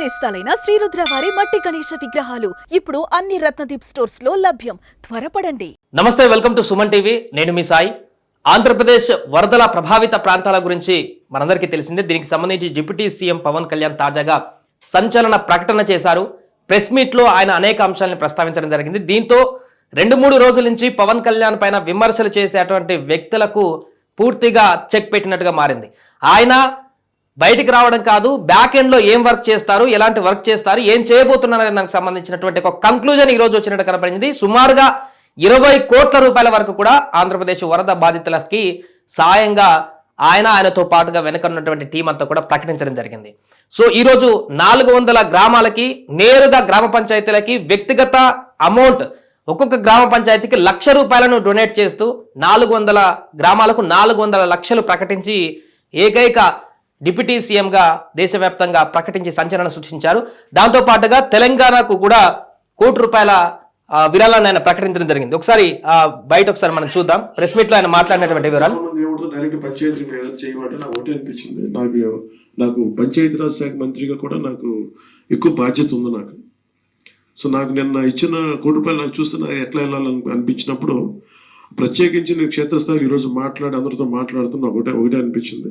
నేస్తాలైన శ్రీరుద్ర వారి మట్టి గణేష విగ్రహాలు ఇప్పుడు అన్ని రత్నదీప్ స్టోర్స్లో లభ్యం. త్వరపడండి. నమస్తే వెల్కమ్ టు సుమన్ టీవీ. నేను మీ సాయి. ఆంధ్రప్రదేశ్ వరదల ప్రభావిత ప్రాంతాల గురించి మనందరికీ తెలిసిందే. దీనికి సంబంధించి డిప్యూటీ సీఎం పవన్ కళ్యాణ్ తాజాగా సంచలన ప్రకటన చేశారు. ప్రెస్ మీట్లో ఆయన అనేక అంశాలను ప్రస్తావించడం జరిగింది. దీంతో రెండు మూడు రోజుల నుంచి పవన్ కళ్యాణ్ పైన విమర్శలు చేసేటువంటి వ్యక్తులకు పూర్తిగా చెక్ పెట్టినట్టుగా మారింది. ఆయన బయటికి రావడం కాదు బ్యాక్ ఎండ్లో ఏం వర్క్ చేస్తారు ఎలాంటి వర్క్ చేస్తారు ఏం చేయబోతున్నారని దానికి సంబంధించినటువంటి ఒక కంక్లూజన్ ఈ రోజు వచ్చినట్టు కనపడింది. సుమారుగా ఇరవై కోట్ల రూపాయల వరకు కూడా ఆంధ్రప్రదేశ్ వరద బాధితులకి సాయంగా ఆయన ఆయనతో పాటుగా వెనక ఉన్నటువంటి టీం అంతా కూడా ప్రకటించడం జరిగింది. సో ఈరోజు నాలుగు వందల గ్రామాలకి నేరుగా గ్రామ పంచాయతీలకి వ్యక్తిగత అమౌంట్ ఒక్కొక్క గ్రామ పంచాయతీకి లక్ష రూపాయలను డొనేట్ చేస్తూ నాలుగు వందల గ్రామాలకు నాలుగు వందల లక్షలు ప్రకటించి ఏకైక డిప్యూటీ సీఎంగా దేశవ్యాప్తంగా ప్రకటించి సంచలనం సృష్టించారు. దాంతో పాటుగా తెలంగాణకు కూడా కోటి రూపాయల విరాళాన్ని ఆయన ప్రకటించడం జరిగింది. ఒకసారి బయట ఒకసారి మనం చూద్దాం. ప్రెస్ మీట్లో ఆయన మాట్లాడినటువంటి వివరాలు. డైరెక్ట్ పంచాయతీ చేయమంటే నాకు అనిపించింది. నాకు నాకు పంచాయతీరాజ్ శాఖ మంత్రిగా కూడా నాకు ఎక్కువ బాధ్యత ఉంది నాకు. సో నాకు నిన్న ఇచ్చిన కోటి రూపాయలు నాకు చూస్తే ఎట్లా వెళ్ళాలని అనిపించినప్పుడు ప్రత్యేకించి నేను క్షేత్రస్థాయిలో ఈరోజు మాట్లాడి అందరితో మాట్లాడుతున్న ఒకటే ఒకటే అనిపించింది.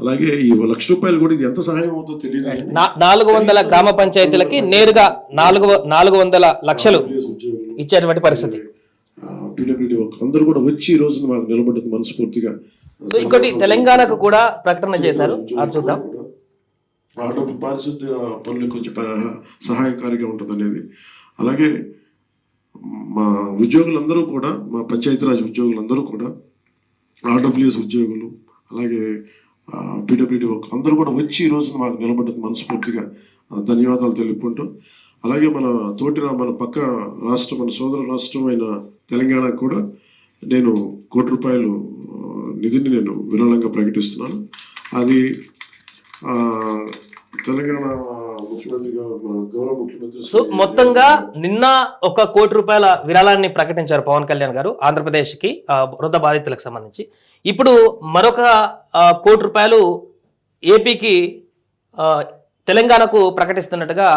అలాగే ఈ లక్ష రూపాయలు కూడా ఇది ఎంత సహాయం అవుతుందో తెలియదు నాలుగు వందల గ్రామ పంచాయతీలకి నేరుగా నాలుగు నాలుగు వందల లక్షలు ఇచ్చేటువంటి పరిస్థితి. పీడబ్ల్యూడీ అందరూ కూడా వచ్చి ఈ రోజున మాకు నిలబడ్డది మనస్ఫూర్తిగా సో ఇంకోటి తెలంగాణకు కూడా ప్రకటన చేశారు. చూద్దాం. పారిశుద్ధ్య పనులకు కొంచెం సహాయకారిగా ఉంటుంది అనేది అలాగే మా ఉద్యోగులందరూ కూడా మా పంచాయతీరాజ్ ఉద్యోగులందరూ కూడా ఆర్డబ్ల్యూఎస్ ఉద్యోగులు అలాగే పీడబ్ల్యూడీ అందరూ కూడా వచ్చి ఈ రోజున మాకు నిలబడ్డది మనస్ఫూర్తిగా. ధన్యవాదాలు తెలుపుకుంటూ. అలాగే మన తోటి మన పక్క రాష్ట్రం మన సోదర రాష్ట్రం అయిన తెలంగాణకు కూడా నేను కోటి రూపాయలు నిధిని నేను విరాళంగా ప్రకటిస్తున్నాను. అది తెలంగాణ సో మొత్తంగా నిన్న ఒక కోటి రూపాయల విరాళాన్ని ప్రకటించారు పవన్ కళ్యాణ్ గారు ఆంధ్రప్రదేశ్కి ఆ, వరద బాధితులకు సంబంధించి. ఇప్పుడు మరొక కోటి రూపాయలు ఏపీకి తెలంగాణకు ప్రకటిస్తున్నట్టుగా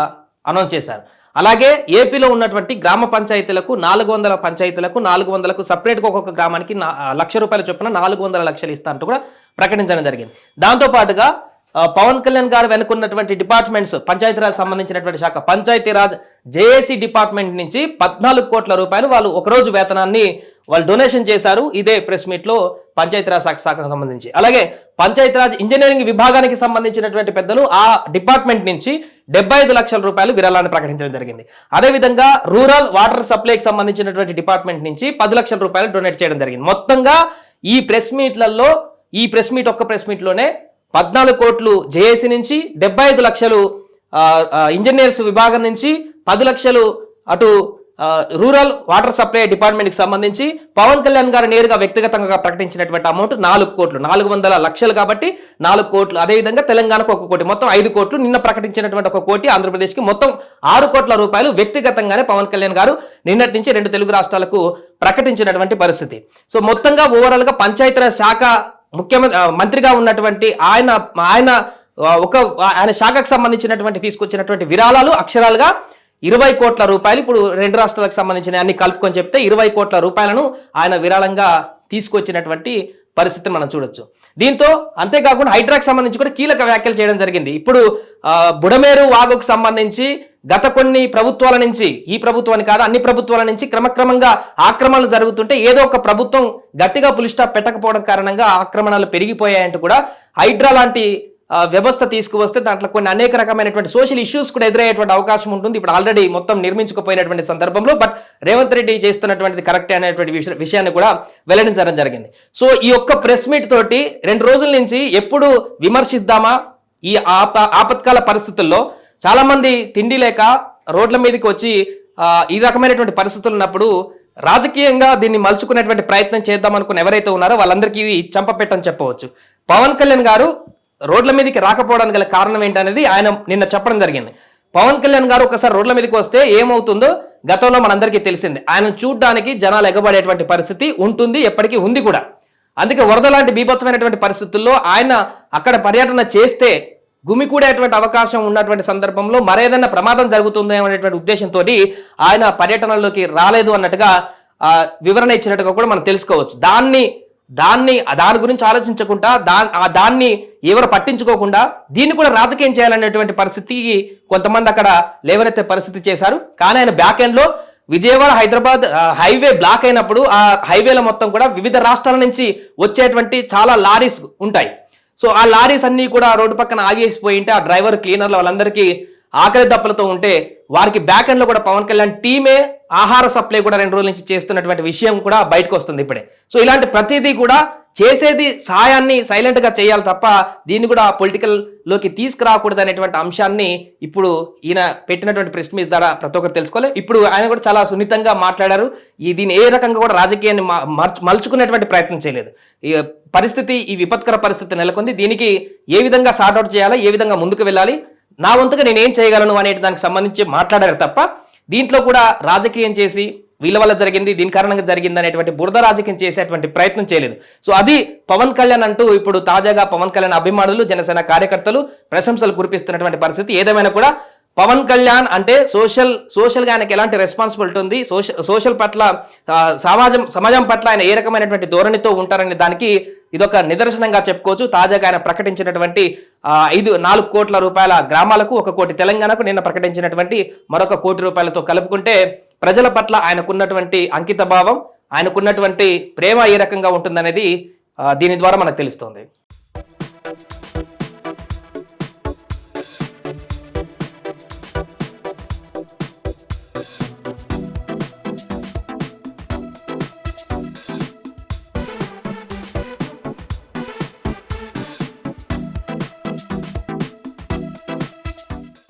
అనౌన్స్ చేశారు. అలాగే ఏపీలో ఉన్నటువంటి గ్రామ పంచాయతీలకు నాలుగు వందల పంచాయతీలకు నాలుగు వందలకు సపరేట్గా ఒక్కొక్క గ్రామానికి లక్ష రూపాయల చొప్పున నాలుగు వందల లక్షలు ఇస్తా అంటూ కూడా ప్రకటించడం జరిగింది. దాంతో పాటుగా ఆ, పవన్ కళ్యాణ్ గారు వెనుకున్నటువంటి డిపార్ట్మెంట్స్ పంచాయతీరాజ్ సంబంధించినటువంటి శాఖ పంచాయతీరాజ్ జేఏసీ డిపార్ట్మెంట్ నుంచి పద్నాలుగు కోట్ల రూపాయలు వాళ్ళు ఒకరోజు వేతనాన్ని వాళ్ళు డొనేషన్ చేశారు. ఇదే ప్రెస్ మీట్లో పంచాయతీరాజ్ శాఖ శాఖకు సంబంధించి. అలాగే పంచాయతీరాజ్ ఇంజనీరింగ్ విభాగానికి సంబంధించినటువంటి పెద్దలు ఆ డిపార్ట్మెంట్ నుంచి డెబ్బై ఐదు లక్షల రూపాయలు విరాళాన్ని ప్రకటించడం జరిగింది. అదేవిధంగా రూరల్ వాటర్ సప్లైకి సంబంధించినటువంటి డిపార్ట్మెంట్ నుంచి పది లక్షల రూపాయలు డొనేట్ చేయడం జరిగింది. మొత్తంగా ఈ ప్రెస్ మీట్లలో ఈ ప్రెస్ మీట్ ఒక్క ప్రెస్ మీట్లోనే పద్నాలుగు కోట్లు జేఏసీ నుంచి డెబ్బై ఐదు లక్షలు ఇంజనీర్స్ విభాగం నుంచి పది లక్షలు అటు రూరల్ వాటర్ సప్లై డిపార్ట్మెంట్కి సంబంధించి పవన్ కళ్యాణ్ గారు నేరుగా వ్యక్తిగతంగా ప్రకటించినటువంటి అమౌంట్ నాలుగు కోట్లు నాలుగు వందల లక్షలు కాబట్టి నాలుగు కోట్లు. అదేవిధంగా తెలంగాణకు ఒక కోటి మొత్తం ఐదు కోట్లు. నిన్న ప్రకటించినటువంటి ఒక కోటి ఆంధ్రప్రదేశ్కి మొత్తం ఆరు కోట్ల రూపాయలు వ్యక్తిగతంగానే పవన్ కళ్యాణ్ గారు నిన్నటి నుంచి రెండు తెలుగు రాష్ట్రాలకు ప్రకటించినటువంటి పరిస్థితి. సో మొత్తంగా ఓవరాల్గా పంచాయతీరాజ్ శాఖ ముఖ్యమంత్రి మంత్రిగా ఉన్నటువంటి ఆయన ఆయన ఒక ఆయన శాఖకు సంబంధించినటువంటి తీసుకొచ్చినటువంటి విరాళాలు అక్షరాలుగా ఇరవై కోట్ల రూపాయలు ఇప్పుడు రెండు రాష్ట్రాలకు సంబంధించిన అన్ని కలుపుకొని చెప్తే ఇరవై కోట్ల రూపాయలను ఆయన విరాళంగా తీసుకొచ్చినటువంటి పరిస్థితిని మనం చూడొచ్చు. దీంతో అంతేకాకుండా హైడ్రాక్ సంబంధించి కూడా కీలక వ్యాఖ్యలు చేయడం జరిగింది. ఇప్పుడు బుడమేరు వాగుకు సంబంధించి గత కొన్ని ప్రభుత్వాల నుంచి ఈ ప్రభుత్వాన్ని కాదు అన్ని ప్రభుత్వాల నుంచి క్రమక్రమంగా ఆక్రమణలు జరుగుతుంటే ఏదో ఒక ప్రభుత్వం గట్టిగా పులిస్టాప్ పెట్టకపోవడం కారణంగా ఆక్రమణలు పెరిగిపోయాయంటూ కూడా హైడ్రా లాంటి వ్యవస్థ తీసుకువస్తే దాంట్లో కొన్ని అనేక రకమైనటువంటి సోషల్ ఇష్యూస్ కూడా ఎదురయ్యేటువంటి అవకాశం ఉంటుంది. ఇప్పుడు ఆల్రెడీ మొత్తం నిర్మించుకుపోయినటువంటి సందర్భంలో బట్ రేవంత్ రెడ్డి చేస్తున్నటువంటిది కరెక్ట్ అనేటువంటి విషయాన్ని కూడా వెల్లడించడం జరిగింది. సో ఈ యొక్క ప్రెస్ మీట్ తోటి రెండు రోజుల నుంచి ఎప్పుడు విమర్శిద్దామా? ఈ ఆప ఆపత్కాల పరిస్థితుల్లో చాలామంది తిండి లేక రోడ్ల మీదకి వచ్చి ఈ రకమైనటువంటి పరిస్థితులు ఉన్నప్పుడు రాజకీయంగా దీన్ని మలుచుకునేటువంటి ప్రయత్నం చేద్దాం అనుకున్న ఎవరైతే ఉన్నారో వాళ్ళందరికీ ఇది చంపపెట్టని చెప్పవచ్చు. పవన్ కళ్యాణ్ గారు రోడ్ల మీదకి రాకపోవడానికి గల కారణం ఏంటనేది ఆయన నిన్న చెప్పడం జరిగింది. పవన్ కళ్యాణ్ గారు ఒకసారి రోడ్ల మీదకి వస్తే ఏమవుతుందో గతంలో మనందరికీ తెలిసింది. ఆయన చూడ్డానికి జనాలు ఎగబడేటువంటి పరిస్థితి ఉంటుంది ఎప్పటికీ ఉంది కూడా. అందుకే వరద లాంటి బీభత్సమైనటువంటి పరిస్థితుల్లో ఆయన అక్కడ పర్యటన చేస్తే గుమికూడేటువంటి అవకాశం ఉన్నటువంటి సందర్భంలో మరేదైనా ప్రమాదం జరుగుతుందో అనేటువంటి ఉద్దేశంతో ఆయన పర్యటనలోకి రాలేదు అన్నట్టుగా వివరణ ఇచ్చినట్టుగా కూడా మనం తెలుసుకోవచ్చు. దాన్ని దాన్ని దాని గురించి ఆలోచించకుండా దా ఆ దాన్ని ఎవరు పట్టించుకోకుండా దీన్ని కూడా రాజకీయం చేయాలనేటువంటి పరిస్థితికి కొంతమంది అక్కడ లేవనెత్తే పరిస్థితి చేశారు. కానీ ఆయన బ్యాక్ ఎండ్లో విజయవాడ హైదరాబాద్ హైవే బ్లాక్ అయినప్పుడు ఆ హైవేలో మొత్తం కూడా వివిధ రాష్ట్రాల నుంచి వచ్చేటువంటి చాలా లారీస్ ఉంటాయి. సో ఆ లారీస్ అన్ని కూడా రోడ్డు పక్కన ఆగేసిపోయి ఉంటే ఆ డ్రైవర్ క్లీనర్లు వాళ్ళందరికీ ఆకలి దప్పలతో ఉంటే వారికి బ్యాక్ ఎండ్లో కూడా పవన్ కళ్యాణ్ టీమే ఆహార సప్లై కూడా రెండు రోజుల నుంచి చేస్తున్నటువంటి విషయం కూడా బయటకు వస్తుంది ఇప్పుడే. సో ఇలాంటి ప్రతిదీ కూడా చేసేది సాయాన్ని సైలెంట్గా చేయాలి తప్ప దీన్ని కూడా పొలిటికల్లోకి తీసుకురాకూడదు అనేటువంటి అంశాన్ని ఇప్పుడు ఈయన పెట్టినటువంటి ప్రెస్ మీట్ ద్వారా ప్రతి ఒక్కరు తెలుసుకోవాలి. ఇప్పుడు ఆయన కూడా చాలా సున్నితంగా మాట్లాడారు. ఈ దీన్ని ఏ రకంగా కూడా రాజకీయాన్ని మలుచుకునేటువంటి ప్రయత్నం చేయలేదు. ఈ పరిస్థితి ఈ విపత్కర పరిస్థితి నెలకొంది. దీనికి ఏ విధంగా సార్ట్అవుట్ చేయాలి ఏ విధంగా ముందుకు వెళ్ళాలి నా వంతుగా నేను ఏం చేయగలను అనే దానికి సంబంధించి మాట్లాడారు తప్ప దీంట్లో కూడా రాజకీయం చేసి వీళ్ళ వల్ల జరిగింది దీని కారణంగా జరిగింది అనేటువంటి బురద రాజకీయం చేసేటువంటి ప్రయత్నం చేయలేదు. సో అది పవన్ కళ్యాణ్ అంటూ ఇప్పుడు తాజాగా పవన్ కళ్యాణ్ అభిమానులు జనసేన కార్యకర్తలు ప్రశంసలు కురిపిస్తున్నటువంటి పరిస్థితి. ఏదేమైనా కూడా పవన్ కళ్యాణ్ అంటే సోషల్ సోషల్గా ఆయనకి ఎలాంటి రెస్పాన్సిబిలిటీ ఉంది? సోషల్ సోషల్ పట్ల సమాజం సమాజం పట్ల ఆయన ఏ రకమైనటువంటి ధోరణితో ఉంటారనే దానికి ఇదొక నిదర్శనంగా చెప్పుకోవచ్చు. తాజాగా ఆయన ప్రకటించినటువంటి ఐదు నాలుగు కోట్ల రూపాయల గ్రామాలకు ఒక కోటి తెలంగాణకు నిన్న ప్రకటించినటువంటి మరొక కోటి రూపాయలతో కలుపుకుంటే ప్రజల పట్ల ఆయనకున్నటువంటి అంకిత భావం ఆయనకున్నటువంటి ప్రేమ ఏ రకంగా ఉంటుందనేది దీని ద్వారా మనకు తెలుస్తోంది.